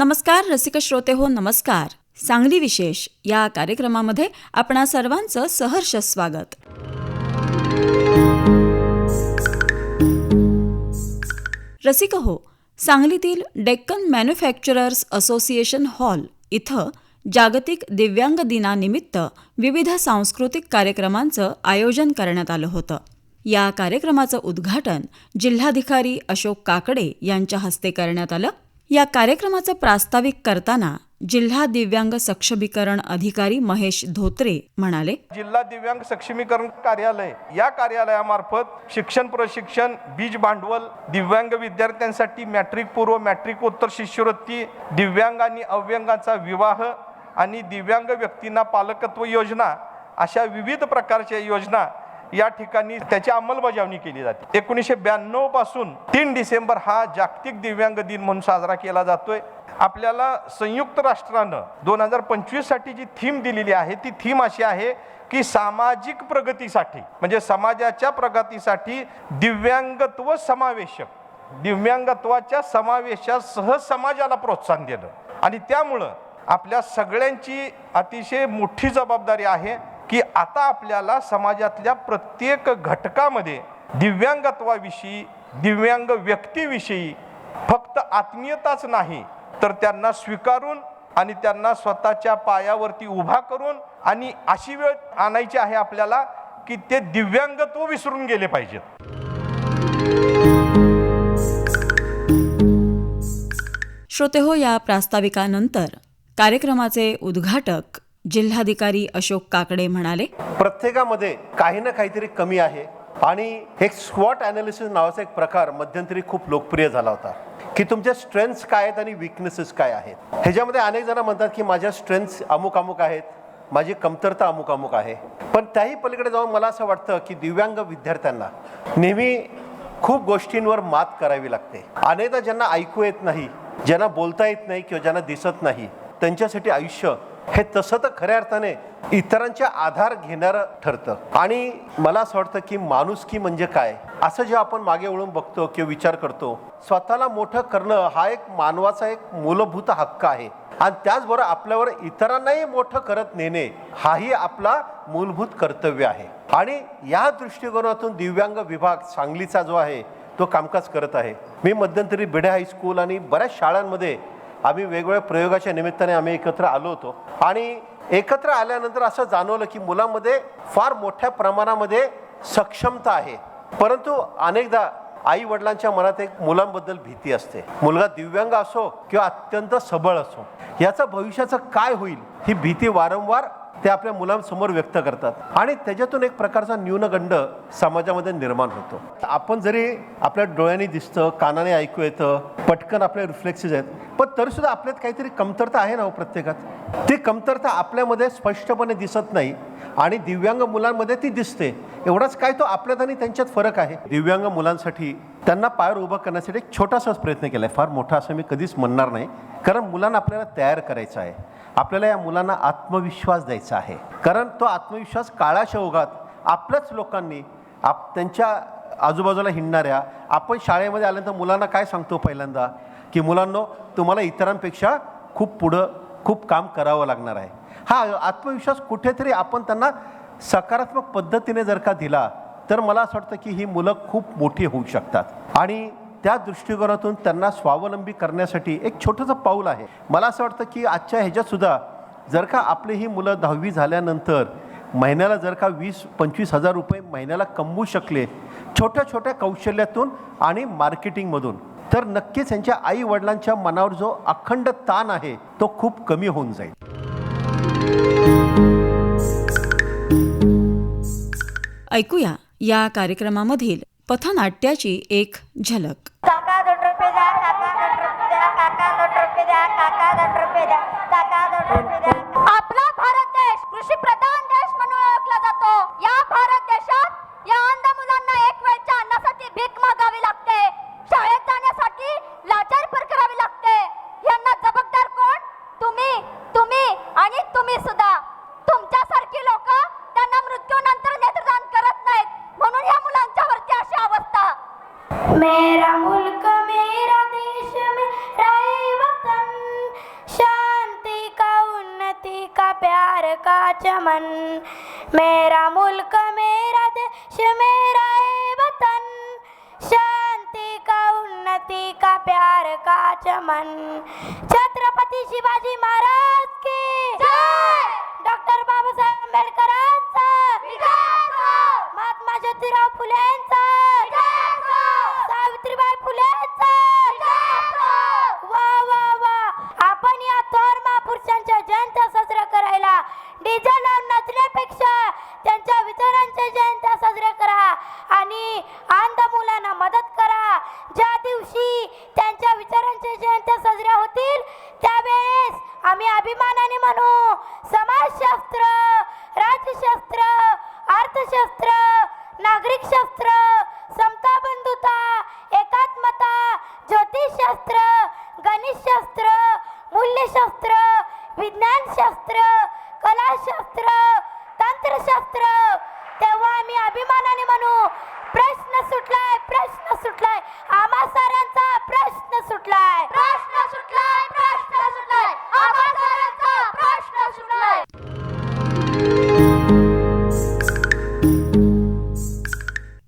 नमस्कार रसिक श्रोते हो नमस्कार. सांगली विशेष या कार्यक्रमामध्ये आपणा सर्वांचं सहर्ष स्वागत. रसिक हो सांगलीतील डेक्कन मॅन्युफॅक्चरर्स असोसिएशन हॉल इथं जागतिक दिव्यांग दिनानिमित्त विविध सांस्कृतिक कार्यक्रमांचं आयोजन करण्यात आलं होतं. या कार्यक्रमाचं उद्घाटन जिल्हाधिकारी अशोक काकडे यांच्या हस्ते करण्यात आलं. या कार्यक्रमाचं प्रास्ताविक करताना जिल्हा दिव्यांग सक्षमीकरण अधिकारी महेश धोत्रे म्हणाले जिल्हा दिव्यांग सक्षमीकरण कार्यालय या कार्यालयामार्फत शिक्षण प्रशिक्षण बीज भांडवल दिव्यांग विद्यार्थ्यांसाठी मॅट्रिक पूर्व मॅट्रिक उत्तर शिष्यवृत्ती दिव्यांग आणि अव्यंगाचा विवाह आणि दिव्यांग व्यक्तींना पालकत्व योजना अशा विविध प्रकारच्या योजना या ठिकाणी त्याची अंमलबजावणी केली जाते. एकोणीसशे ब्याण्णवपासून तीन डिसेंबर हा जागतिक दिव्यांग दिन म्हणून साजरा केला जातोय. आपल्याला संयुक्त राष्ट्रानं दोन हजार पंचवीससाठी जी थीम दिलेली आहे ती थीम अशी आहे की सामाजिक प्रगतीसाठी म्हणजे समाजाच्या प्रगतीसाठी दिव्यांगत्व समावेशक दिव्यांगत्वाच्या समावेशासह समाजाला प्रोत्साहन देणं. आणि त्यामुळं आपल्या सगळ्यांची अतिशय मोठी जबाबदारी आहे. की आता आपल्याला समाजातल्या प्रत्येक घटकामध्ये दिव्यांगत्वाविषयी दिव्यांग व्यक्तीविषयी फक्त आत्मीयताच नाही तर त्यांना स्वीकारून आणि त्यांना स्वतःच्या पायावरती उभा करून आणि अशी वेळ आणायची आहे आपल्याला की ते दिव्यांगत्व विसरून गेले पाहिजेत. श्रोते हो या प्रास्ताविकानंतर कार्यक्रमाचे उद्घाटक जिल्हाधिकारी अशोक काकडे म्हणाले प्रत्येकामध्ये काही ना काहीतरी कमी आहे आणि एक स्वॉट अनालिसिस नावाचा एक प्रकार मध्यंतरी खूप लोकप्रिय झाला होता की तुमच्या स्ट्रेंथ्स काय आहेत आणि विकनेसेस काय आहेत. ह्याच्यामध्ये अनेक जण म्हणतात की माझ्या स्ट्रेंथ्स अमुक अमुक आहेत माझी कमतरता अमुक अमुक आहे. पण त्याही पलीकडे जाऊन मला असं वाटतं की दिव्यांग विद्यार्थ्यांना नेहमी खूप गोष्टींवर मात करावी लागते. अनेकदा ज्यांना ऐकू येत नाही ज्यांना बोलता येत नाही किंवा ज्यांना दिसत नाही त्यांच्यासाठी आयुष्य हे तसं तर खऱ्या अर्थाने इतरांच्या आधार घेणारं ठरतं. आणि मला असं वाटतं की माणुसकी म्हणजे काय? असं जेव्हा आपण मागे वळून बघतो किंवा विचार करतो स्वतःला मोठं करणं हा एक मानवाचा एक मूलभूत हक्क आहे. आणि त्याचबरोबर आपल्यावर इतरांनाही मोठं करत नेणे हाही आपला मूलभूत कर्तव्य आहे. आणि या दृष्टिकोनातून दिव्यांग विभाग सांगलीचा जो आहे तो कामकाज करत आहे. मी मध्यंतरी बिडे हायस्कूल आणि बऱ्याच शाळांमध्ये आम्ही वेगवेगळ्या प्रयोगाच्या निमित्ताने आम्ही एकत्र आलो होतो. आणि एकत्र आल्यानंतर असं जाणवलं की मुलांमध्ये फार मोठ्या प्रमाणामध्ये सक्षमता आहे. परंतु अनेकदा आई वडिलांच्या मनात एक मुलांबद्दल भीती असते. मुलगा दिव्यांग असो किंवा अत्यंत सबळ असो याचं भविष्याचं काय होईल ही भीती वारंवार ते आपल्या मुलांसमोर व्यक्त करतात. आणि त्याच्यातून एक प्रकारचा न्यूनगंड समाजामध्ये निर्माण होतो. आपण जरी आपल्या डोळ्यांनी दिसतं कानाने ऐकू येतं पटकन आपल्या रिफ्लेक्सेस आहेत पण तरी सुद्धा आपल्यात काहीतरी कमतरता आहे ना हो प्रत्येकात. ती कमतरता आपल्यामध्ये स्पष्टपणे दिसत नाही आणि दिव्यांग मुलांमध्ये ती दिसते. एवढाच काय तो आपल्यात आणि त्यांच्यात फरक आहे. दिव्यांग मुलांसाठी त्यांना पायावर उभं करण्यासाठी एक छोटासाच प्रयत्न केला आहे फार मोठा असं मी कधीच म्हणणार नाही. कारण मुलांना आपल्याला तयार करायचं आहे. आपल्याला या मुलांना आत्मविश्वास द्यायचा आहे. कारण तो आत्मविश्वास काळाच्या ओघात आपल्याच लोकांनी आप त्यांच्या आजूबाजूला हिंडणाऱ्या आपण शाळेमध्ये आल्यानंतर मुलांना काय सांगतो पहिल्यांदा? की मुलांनो तुम्हाला इतरांपेक्षा खूप पुढं खूप काम करावं लागणार आहे. हा आत्मविश्वास कुठेतरी आपण त्यांना सकारात्मक पद्धतीने जर का दिला तर मला असं वाटतं की ही मुलं खूप मोठी होऊ शकतात. आणि त्या दृष्टिकोनातून त्यांना स्वावलंबी करण्यासाठी एक छोटंसं पाऊल आहे. मला असं वाटतं की आजच्या ह्याच्यातसुद्धा जर का आपली ही मुलं दहावी झाल्यानंतर महिन्याला जर का वीस पंचवीस हजार रुपये महिन्याला कमवू शकले छोट्या छोट्या कौशल्यातून आणि मार्केटिंगमधून तर नक्कीच यांच्या आई वडिलांच्या मनावर जो अखंड ताण आहे तो खूप कमी होऊन जाईल. ऐकूया. या कार्यक्रमामधील पथनाट्याची एक झलक. काका चमन। मेरा मुल्क मेरा देश मेरा ए वतन। शांति का उन्नति का प्यार का चमन। छत्रपती शिवाजी महाराज की। डॉक्टर बाबासाहेब आंबेडकरांचा। महात्मा ज्योतिराव फुलेंचा। गणितशास्त्र मूल्यशास्त्र विज्ञानशास्त्र कलाशास्त्र तंत्रशास्त्र. तेव्हा आम्ही अभिमानाने म्हणू प्रश्न सुटलाय प्रश्न सुटलाय. आम्हा साऱ्यांचा प्रश्न सुटलाय. प्रश्न सुटलाय प्रश्न सुटलाय. आम्हा साऱ्यांचा प्रश्न सुटलाय.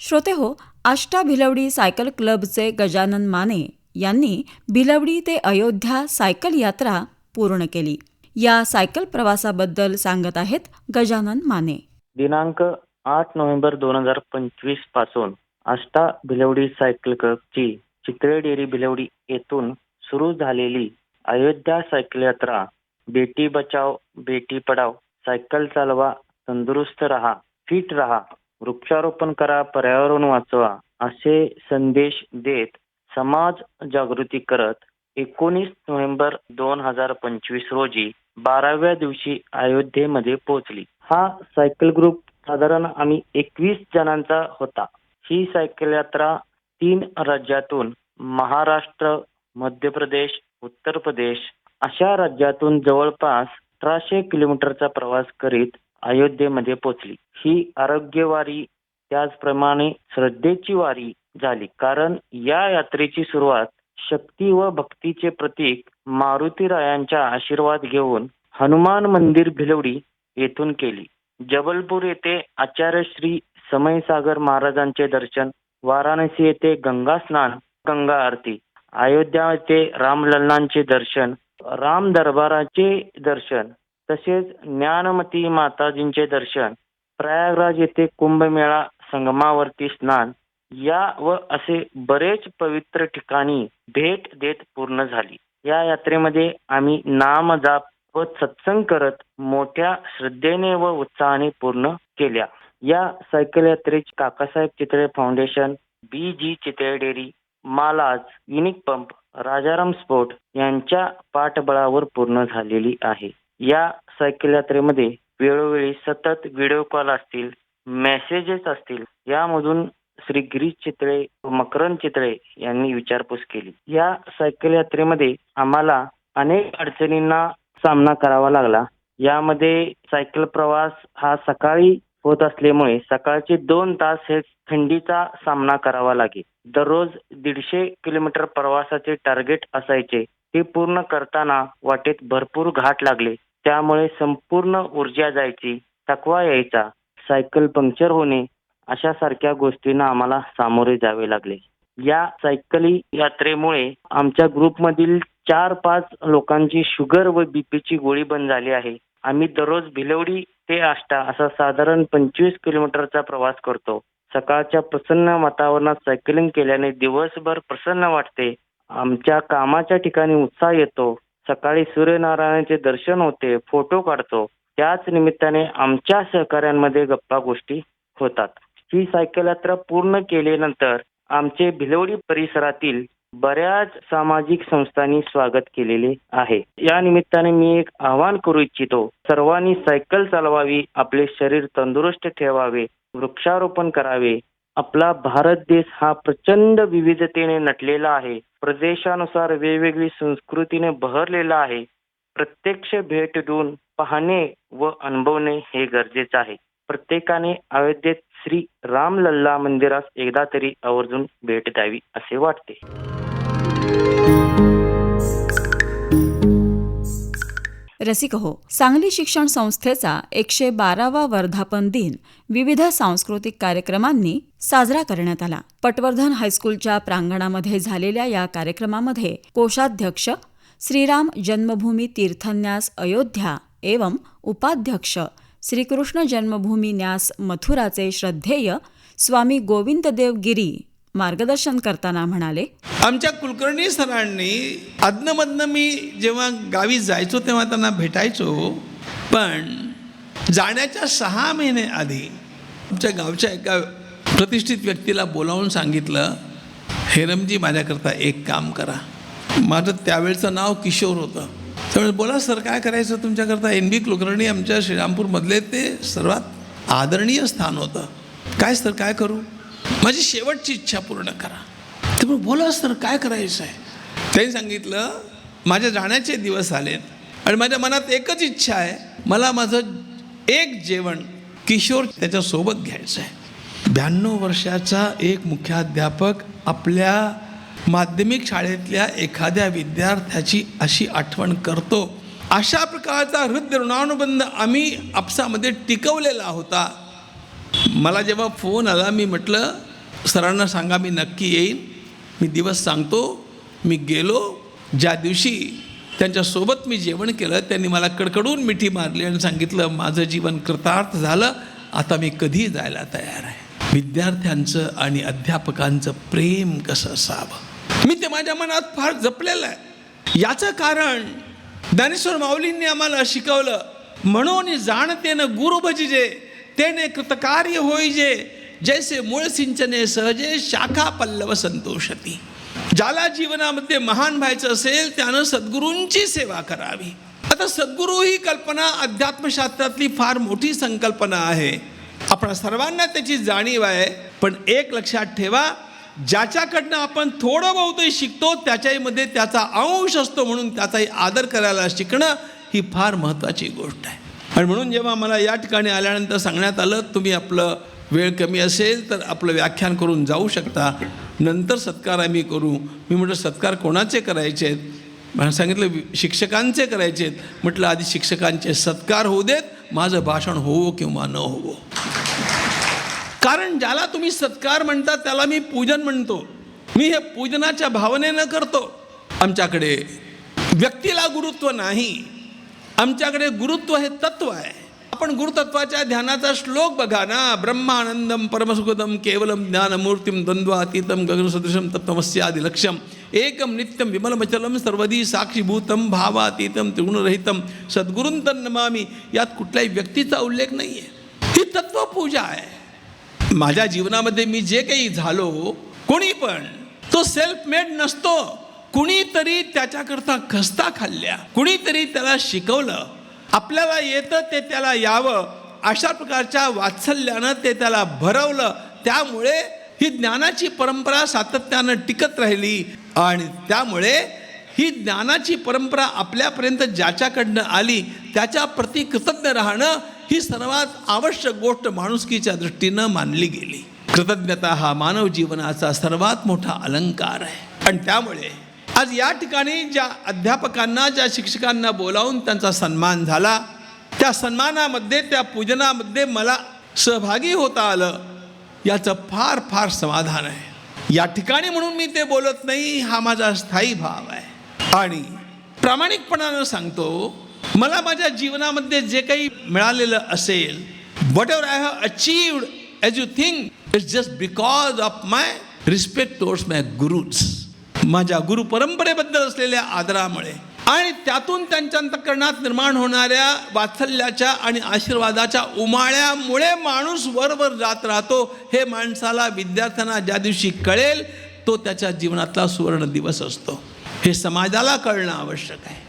श्रोते हो आष्टा भिलवडी सायकल क्लबचे गजानन माने यांनी भिलवडी ते अयोध्या सायकल यात्रा पूर्ण केली. या सायकल प्रवासाबद्दल सांगत आहेत गजानन माने. दिनांक आठ नोव्हेंबर दोन हजार पंचवीसपासून आष्टा भिलवडी सायकल क्लबची चितळे डेरी भिलवडी येथून सुरू झालेली अयोध्या सायकल यात्रा बेटी बचाव बेटी पढाव सायकल चालवा तंदुरुस्त रहा फिट रहा वृक्षारोपण करा पर्यावरण वाचवा असे संदेश देत समाज जागृती करत एकोणीस नोव्हेंबर दोन हजार पंचवीस रोजी बाराव्या दिवशी अयोध्येमध्ये पोहोचली. हा सायकल ग्रुप साधारण आम्ही एकवीस जणांचा होता. ही सायकल यात्रा तीन राज्यातून महाराष्ट्र मध्य प्रदेश उत्तर प्रदेश अशा राज्यातून जवळपास अठराशे किलोमीटरचा प्रवास करीत अयोध्येमध्ये पोहोचली. ही आरोग्य वारी त्याचप्रमाणे श्रद्धेची वारी झाली. कारण या यात्रेची सुरुवात शक्ती व भक्तीचे प्रतीक मारुतीरायांचा आशीर्वाद घेऊन हनुमान मंदिर भिलवडी येथून केली. जबलपूर येथे आचार्य श्री समयसागर महाराजांचे दर्शन वाराणसी येथे गंगा स्नान गंगा आरती अयोध्या येथे रामलल्लांचे दर्शन राम दरबाराचे दर्शन तसेच ज्ञानमती माताजींचे दर्शन प्रयागराज येथे कुंभमेळा संगमावरती स्नान या व असे बरेच पवित्र ठिकाणी भेट देत पूर्ण झाली. या यात्रेमध्ये आम्ही नाम जाप व सत्संग करत मोठ्या श्रद्धेने व उत्साहाने पूर्ण केल्या. या सायकल यात्रेची Kakasaheb Chitale foundation B G Chitale dairy मालाज unique pump Rajaram sport यांच्या पाठबळावर पूर्ण झालेली आहे. या सायकल यात्रेमध्ये वेळोवेळी सतत व्हिडिओ कॉल असतील मेसेजेस असतील यामधून श्री गिरीश चितळे मकरन मकरंद चितळे यांनी विचारपूस केली. या सायकल यात्रेमध्ये आम्हाला अनेक अडचणींना सामना करावा लागला. यामध्ये सायकल प्रवास हा सकाळी होत असल्यामुळे सकाळचे दोन तास हे थंडीचा सामना करावा लागे. दररोज दीडशे किलोमीटर प्रवासाचे टार्गेट असायचे. ते पूर्ण करताना वाटेत भरपूर घाट लागले. त्यामुळे संपूर्ण ऊर्जा जायची थकवा यायचा. सायकल पंक्चर होणे अशा सारख्या गोष्टींना आम्हाला सामोरे जावे लागले. या सायकली यात्रेमुळे आमच्या ग्रुपमधील चार पाच लोकांची शुगर व बीपीची गोळी बंद झाली आहे. आम्ही दररोज भिलवडी ते आष्टा असा साधारण पंचवीस किलोमीटरचा प्रवास करतो. सकाळच्या प्रसन्न वातावरणात सायकलिंग केल्याने दिवसभर प्रसन्न वाटते. आमच्या कामाच्या ठिकाणी उत्साह येतो. सकाळी सूर्यनारायणाचे दर्शन होते फोटो काढतो. त्याच निमित्ताने आमच्या सहकाऱ्यांमध्ये गप्पा गोष्टी होतात. ही सायकल यात्रा पूर्ण केल्यानंतर आमचे भिलवडी परिसरातील बऱ्याच सामाजिक संस्थांनी स्वागत केलेले आहे. या निमित्ताने मी एक आवाहन करू इच्छितो. सर्वांनी सायकल चालवावी आपले शरीर तंदुरुस्त ठेवावे वृक्षारोपण करावे. आपला भारत देश हा प्रचंड विविधतेने नटलेला आहे. प्रदेशानुसार वेगवेगळी संस्कृतीने बहरलेला आहे. प्रत्यक्ष भेट देऊन पाहणे व अनुभवणे हे गरजेचे आहे. प्रत्येकाने अयोध्येत श्री रामलल्ला मंदिरास एकदा तरी आवर्जून भेट द्यावी असे वाटते. रसिक हो सांगली शिक्षण संस्थेचा एकशे बारावा वर्धापन दिन विविध सांस्कृतिक कार्यक्रमांनी साजरा करण्यात आला. पटवर्धन हायस्कूलच्या प्रांगणामध्ये झालेल्या या कार्यक्रमामध्ये कोषाध्यक्ष श्रीराम जन्मभूमी तीर्थन्यास अयोध्या एवं उपाध्यक्ष श्रीकृष्ण जन्मभूमी न्यास मथुराचे श्रद्धेय स्वामी गोविंददेव गिरी मार्गदर्शन करताना म्हणाले आमच्या कुलकर्णी सरांनी अदनमधनं मी जेव्हा गावी जायचो तेव्हा त्यांना भेटायचो पण जाण्याच्या सहा महिने आधी आमच्या गावच्या एका प्रतिष्ठित व्यक्तीला बोलावून सांगितलं हेरमजी माझ्याकरता एक काम करा. माझं त्यावेळचं नाव किशोर होतं. त्यामुळे बोला सर काय करायचं तुमच्याकरता? एन बी कुलकर्णी आमच्या श्रीरामपूरमधले ते सर्वात आदरणीय स्थान होतं. काय सर काय करू? माझी शेवटची इच्छा पूर्ण करा. त्यामुळे बोला सर काय करायचं आहे त्यांनी सांगितलं माझ्या जाण्याचे दिवस आलेत आणि माझ्या मनात एकच इच्छा आहे. मला माझं एक जेवण किशोर त्याच्यासोबत घ्यायचं आहे ब्याण्णव वर्षाचा एक मुख्याध्यापक आपल्या माध्यमिक शाळेतल्या एखाद्या विद्यार्थ्याची अशी आठवण करतो. अशा प्रकारचा हृदय ऋणानुबंध आम्ही आपसामध्ये टिकवलेला होता. मला जेव्हा फोन आला मी म्हटलं सरांना सांगा मी नक्की येईन. मी दिवस सांगतो. मी गेलो. ज्या दिवशी त्यांच्यासोबत मी जेवण केलं त्यांनी मला कडकडून मिठी मारली आणि सांगितलं माझं जीवन कृतार्थ झालं. आता मी कधी जायला तयार आहे. विद्यार्थ्यांचं आणि अध्यापकांचं प्रेम कसं असावं? मी ते माझ्या मनात फार जपलेलं आहे. याचं कारण ज्ञानेश्वर माऊलींनी आम्हाला शिकवलं म्हणून जाणतेनं गुरु भजिजे तेने कृतकार्य होईजे जैसे मूळ सिंचने सहजे शाखा पल्लव संतोषती. ज्याला जीवनामध्ये महान व्हायचं असेल त्यानं सद्गुरूंची सेवा करावी. आता सद्गुरू ही कल्पना अध्यात्मशास्त्रातली फार मोठी संकल्पना आहे. आपण सर्वांना त्याची जाणीव आहे पण एक लक्षात ठेवा ज्याच्याकडनं आपण थोडं बहुतही शिकतो त्याच्यामध्ये त्याचा अंश असतो म्हणून त्याचाही आदर करायला शिकणं ही फार महत्त्वाची गोष्ट आहे. आणि म्हणून जेव्हा मला या ठिकाणी आल्यानंतर सांगण्यात आलं तुम्ही आपलं वेळ कमी असेल तर आपलं व्याख्यान करून जाऊ शकता. नंतर सत्कार आम्ही करू. मी म्हटलं सत्कार कोणाचे करायचे आहेत मला सांगितलं शिक्षकांचे करायचे आहेत म्हटलं आधी शिक्षकांचे सत्कार होऊ देत माझं भाषण होवो किंवा न होवो. कारण ज्याला तुम्ही सत्कार म्हणता त्याला मी पूजन म्हणतो. मी हे पूजनाच्या भावनेनं करतो. आमच्याकडे व्यक्तीला गुरुत्व नाही. आमच्याकडे गुरुत्व हे तत्व आहे. आपण गुरुतत्वाच्या ध्यानाचा श्लोक बघा ना. ब्रह्मानंदम परमसुखदम केवलम ज्ञानमूर्तीम द्वंद्वातीतम गगनसदृशम तत्वमस्यादि लक्ष्यम. एकम नित्यम विमलमचलम सर्वदी साक्षीभूतम भावातीतम त्रिगुणरहितम. सद्गुरुं नमामी यात कुठल्याही व्यक्तीचा उल्लेख नाही आहे ही तत्वपूजा आहे. माझ्या जीवनामध्ये मी जे काही झालो कोणी पण तो सेल्फ मेड नसतो. कुणीतरी त्याच्याकरता खस्ता खाल्ल्या. कुणीतरी त्याला शिकवलं. आपल्याला येतं ते त्याला यावं. अशा प्रकारच्या वात्सल्यानं ते त्याला भरवलं. त्यामुळे ही ज्ञानाची परंपरा सातत्यानं टिकत राहिली आणि त्यामुळे ही ज्ञानाची परंपरा आपल्यापर्यंत ज्याच्याकडनं आली त्याच्या प्रति कृतज्ञ राहणं ही सर्वात आवश्यक गोष्ट माणुसकीच्या दृष्टीनं मानली गेली. कृतज्ञता हा मानव जीवनाचा सर्वात मोठा अलंकार आहे. आणि त्यामुळे आज या ठिकाणी ज्या अध्यापकांना ज्या शिक्षकांना बोलावून त्यांचा सन्मान झाला त्या सन्मानामध्ये त्या पूजनामध्ये मला सहभागी होता आलं याचं फार फार समाधान आहे. या ठिकाणी म्हणून मी ते बोलत नाही हा माझा स्थायी भाव आहे. आणि प्रामाणिकपणानं सांगतो मला माझ्या जीवनामध्ये जे काही मिळालेलं असेल whatever I have achieved as you think it's just because of my respect towards my gurus माझ्या गुरु परंपरेबद्दल असलेल्या आदरामुळे. आणि त्यातून त्यांच्या अंतकरणात निर्माण होणाऱ्या वात्सल्याच्या आणि आशीर्वादाच्या उमाळ्यामुळे माणूस वरवर जात राहतो हे माणसाला विद्यार्थ्यांना ज्या दिवशी कळेल तो त्याच्या जीवनातला सुवर्ण दिवस असतो. हे समाजाला कळणं आवश्यक आहे.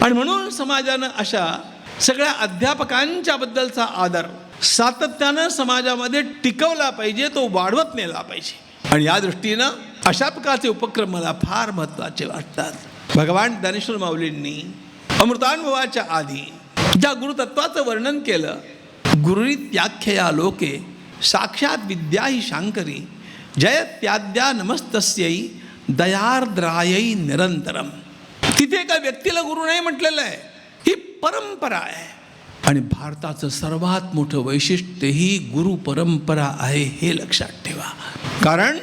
आणि म्हणून समाजानं अशा सगळ्या अध्यापकांच्याबद्दलचा आदर सातत्यानं समाजामध्ये टिकवला पाहिजे तो वाढवत नेला पाहिजे. आणि या दृष्टीनं अशा प्रकारचे उपक्रम मला फार महत्त्वाचे वाटतात. भगवान ज्ञानेश्वर माऊलींनी अमृतानुभवाच्या आधी ज्या गुरुतत्वाचं वर्णन केलं गुरुरीत्याख्यया लोके साक्षात विद्या ही शांकरी जयत्याद्या नमस्तस्यै दयार्द्रायै निरंतरम. तिथे एका व्यक्तीला गुरु नाही म्हटलेलं आहे. ही परंपरा आहे. आणि भारताचं सर्वात मोठं वैशिष्ट्य ही गुरु परंपरा आहे हे लक्षात ठेवा. कारण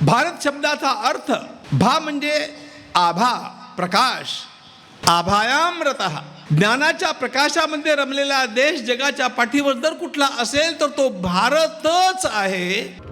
भारत शब्दाचा अर्थ भा म्हणजे आभा प्रकाश आभायामृत ज्ञानाच्या प्रकाशामध्ये रमलेला देश जगाच्या पाठीवर जर कुठला असेल तर तो भारतच आहे.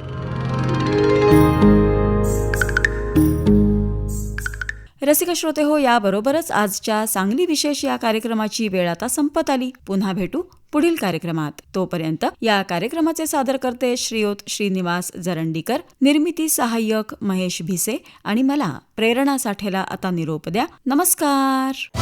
रसिक श्रोते हो याबरोबरच आजच्या सांगली विशेष या कार्यक्रमाची वेळ आता संपत आली. पुन्हा भेटू पुढील कार्यक्रमात. तोपर्यंत या कार्यक्रमाचे सादरकर्ते श्रीयोत श्रीनिवास जरंडीकर निर्मिती सहाय्यक महेश भिसे आणि मला प्रेरणा साठेला आता निरोप द्या. नमस्कार!